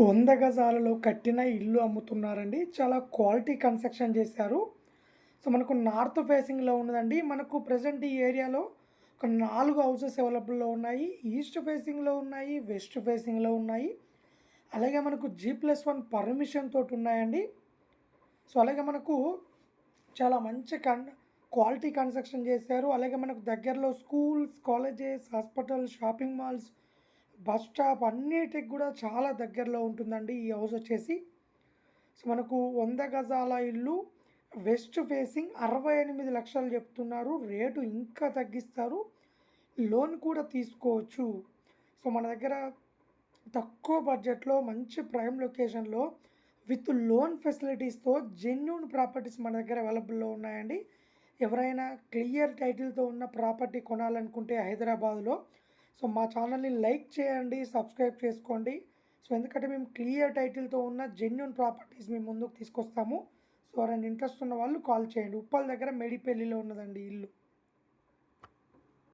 వంద గజాలలో కట్టిన ఇల్లు అమ్ముతున్నారండి. చాలా క్వాలిటీ కన్స్ట్రక్షన్ చేశారు. సో మనకు నార్త్ ఫేసింగ్లో ఉన్నదండి. మనకు ప్రజెంట్ ఈ ఏరియాలో ఒక నాలుగు హౌసెస్ అవైలబుల్లో ఉన్నాయి. ఈస్ట్ ఫేసింగ్లో ఉన్నాయి వెస్ట్ ఫేసింగ్లో ఉన్నాయి. అలాగే మనకు జీ ప్లస్ వన్ పర్మిషన్ తోటి ఉన్నాయండి. సో అలాగే మనకు చాలా మంచి కన్ క్వాలిటీ కన్స్ట్రక్షన్ చేశారు. అలాగే మనకు దగ్గరలో schools colleges hospitals shopping malls bus stop అన్నిటికి కూడా చాలా దగ్గరలో ఉంటుందండి ఈ హౌస్ వచ్చేసి. సో మనకు వంద గజాల ఇల్లు వెస్ట్ ఫేసింగ్ అరవై ఎనిమిది లక్షలు చెప్తున్నారు. రేటు ఇంకా తగ్గిస్తారు. లోన్ కూడా తీసుకోవచ్చు. సో మన దగ్గర తక్కువ బడ్జెట్లో మంచి ప్రైమ్ లొకేషన్లో విత్ లోన్ ఫెసిలిటీస్తో జెన్యున్ ప్రాపర్టీస్ మన దగ్గర అవైలబుల్లో ఉన్నాయండి. ఎవరైనా క్లియర్ టైటిల్తో ఉన్న ప్రాపర్టీ కొనాలనుకుంటే హైదరాబాద్లో సో మా ఛానల్ని లైక్ చేయండి సబ్స్క్రైబ్ చేసుకోండి. సో ఎందుకంటే మేము క్లియర్ టైటిల్తో ఉన్న జెన్యున్ ప్రాపర్టీస్ మేము ముందుకు తీసుకొస్తాము. సో ఎవరైనా ఇంట్రెస్ట్ ఉన్న వాళ్ళు కాల్ చేయండి. ఉప్పల్ దగ్గర మెడిపల్లిలో ఉన్నదండి ఇల్లు.